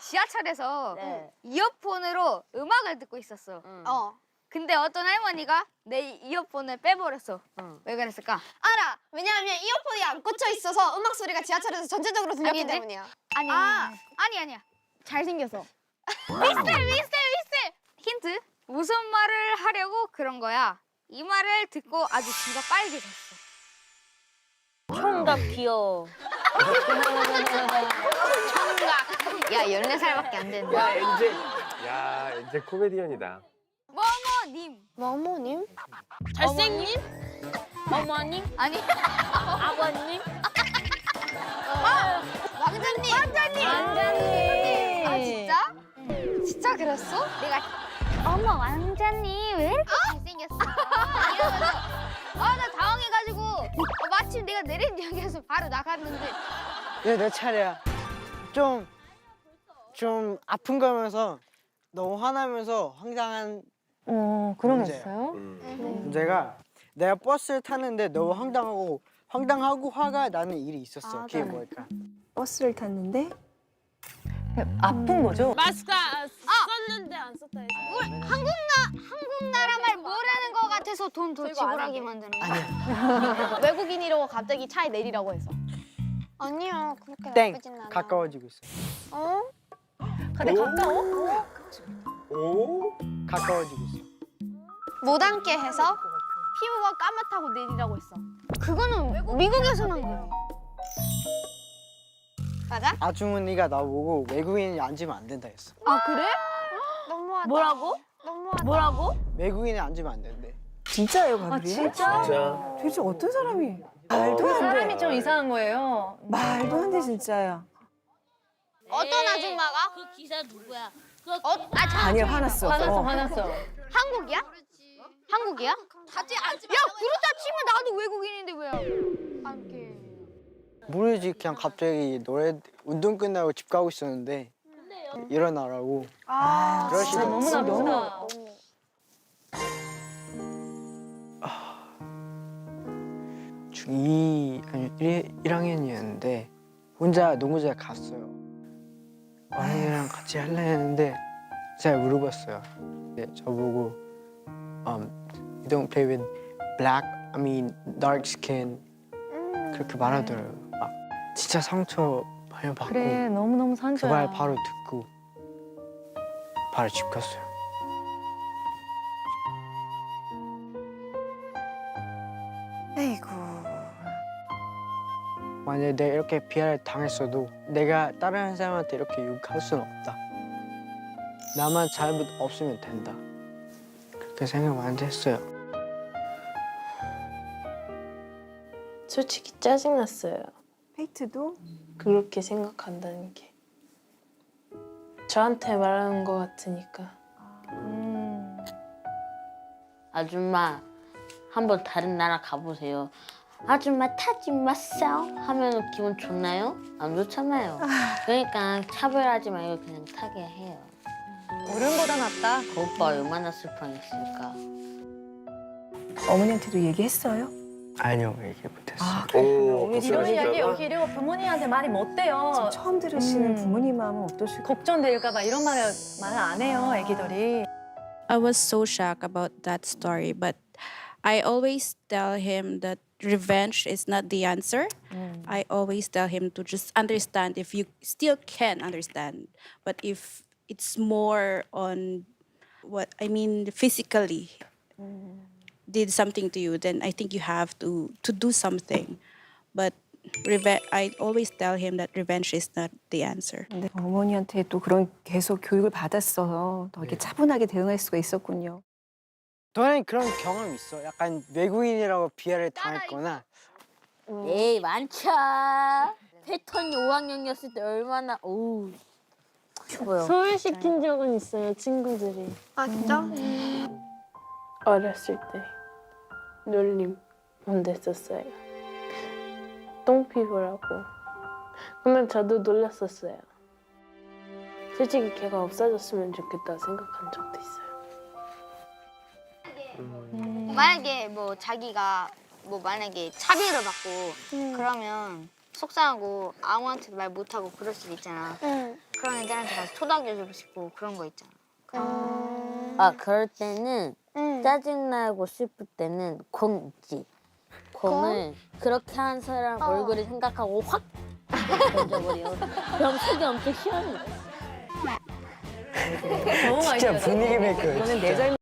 지하철에서 네. 이어폰으로 음악을 듣고 있었어. 어. 근데 어떤 할머니가 내 이어폰을 빼버렸어. 응. 왜 그랬을까? 알아. 왜냐하면 이어폰이 안 꽂혀 있어서 음악 소리가 지하철에서 전체적으로 들렸기 아닌데? 때문이야. 아니, 아. 아니 아니야. 잘생겨서. 미스터 미스터 미스터. 힌트. 무슨 말을 하려고 그런 거야? 이 말을 듣고 아주 귀가 빨개졌어. 총각 귀여워. 야, 14살밖에 안 되는데. 야 엔젤. 야 엔젤 코미디언이다. 뭐뭐님. 머모님? 잘생긴? 어머님? 아니, 아버님? 왕자님. 완전히. 아 진짜? 진짜 그랬어? 내가 어머 왕자님 왜 이렇게 잘생겼어? 이러면서 아나 당황해가지고 어, 마침 내가 내린 역에서 바로 나갔는데 네, 내 차례야. 좀, 좀 아픈 거면서 너무 화나면서 황당한 어, 그런 거 문제야. 있어요? 음. 문제가 내가 버스를 타는데 너무 황당하고 황당하고 화가 나는 일이 있었어. 아, 그게 네. 뭘까? 버스를 탔는데 아픈 거죠? 마스크 썼는데 안 썼다 해서. 한국 나 한국 나라 말 모르는 거 같아서 돈 더 지불하게 만드는 거. 아니야. 외국인이라고 갑자기 차에 내리라고 해서. 아니야. 그렇게 땡. 나쁘진 않아. 가까워지고 있어. 어? 근데 가까워? 오? 가까워지고 있어. 못 앉게 해서 피부가 까맣다고 내리라고 했어. 그거는 미국에서는 그래. 맞아? 아주머니가 나보고 외국인이 앉으면 안 된다 했어. 아 그래? 너무하다. 뭐라고? 너무하다. 뭐라고? 외국인이 앉으면 안 된대. 진짜예요, 아, 가bri엘? 진짜. 도대체 어떤 사람이? 말도 안 돼. 사람이 좀 이상한 거예요. 말도 안 돼 진짜야. 어떤 아줌마가? 그 기사 누구야? 어? 아 참. 아니야 화났어. 화났어, 어. 화났어. 한국이야? 한국이야? 다지 앉지 야 그렇다 치면 나도 외국인인데 왜 함께? 모르지 그냥 갑자기 노래 운동 끝나고 집 가고 있었는데 일어나라고. 아, 그러시더라고. 너무 나쁘다. 중2 아니 1, 1학년이었는데 혼자 농구장에 갔어요. 어린이랑 같이 할래 했는데 제가 물어봤어요. 네, 저보고 um, you don't play with black, I mean dark skin 그렇게 말하더라고요. 막 진짜 상처 많이 받고 그래, 너무너무 그 상처야. 말 바로 듣고 바로 집 갔어요. 아이고. 만약에 내가 이렇게 비하를 당했어도 내가 다른 사람한테 이렇게 욕할 수는 없다. 나만 잘못 없으면 된다. 그렇게 생각 많이 했어요. 솔직히 짜증났어요. 페이트도 그렇게 생각한다는 게. 저한테 말하는 것 같으니까. 음. 아줌마 한번 다른 나라 가보세요. 아줌마 타지 마세요 하면 기분 좋나요? 안 좋잖아요. 그러니까 차별하지 말고 그냥 타게 해요. 어른보다 낫다. 그 오빠 얼마나 슬퍼했을까. 어머니한테도 얘기했어요? 아니요, 얘기 못했어요. 아, 오. 이런? 이야기 여기 이러고 부모님한테 말이 못 돼요. 처음 들으시는 음. 부모님 마음은 어떠실까? 걱정될까봐 이런 말을 말을 안 해요, 애기들이. I was so shocked about that story, but I always tell him that revenge is not the answer. I always tell him to just understand if you still can understand, but if it's more on what I mean physically did something to you, then I think you have to to do something. But reve- I always tell him that revenge is not the answer. 근데 어머니한테 또 그런 계속 교육을 받았어서 더 네. 이렇게 차분하게 대응할 수가 있었군요. 너는 그런 경험 있어? 약간 외국인이라고 비하를 당했거나 에이 많죠. 패턴이 5학년이었을 때 얼마나 오우 추워요. 소외시킨 적은 있어요, 친구들이. 아 진짜? 어렸을 때. 놀림 못했었어요. 똥피부라고. 근데 저도 놀랐었어요. 솔직히 걔가 없어졌으면 좋겠다 생각한 적도 있어요. 만약에 뭐 자기가 뭐 만약에 차별을 받고 그러면 속상하고 아무한테도 말 못하고 그럴 수도 있잖아. 응. 그런 애들한테 가서 토닥여주고 싶고 그런 거 있잖아. 아 그럴 때는 응. 짜증나고 슬플 때는 공 있지. 공을 그렇게 한 사람 어. 얼굴을 생각하고 확 던져버려. 그럼 속이 엄청 시원해. 진짜 분위기 메이커. 내 잘못.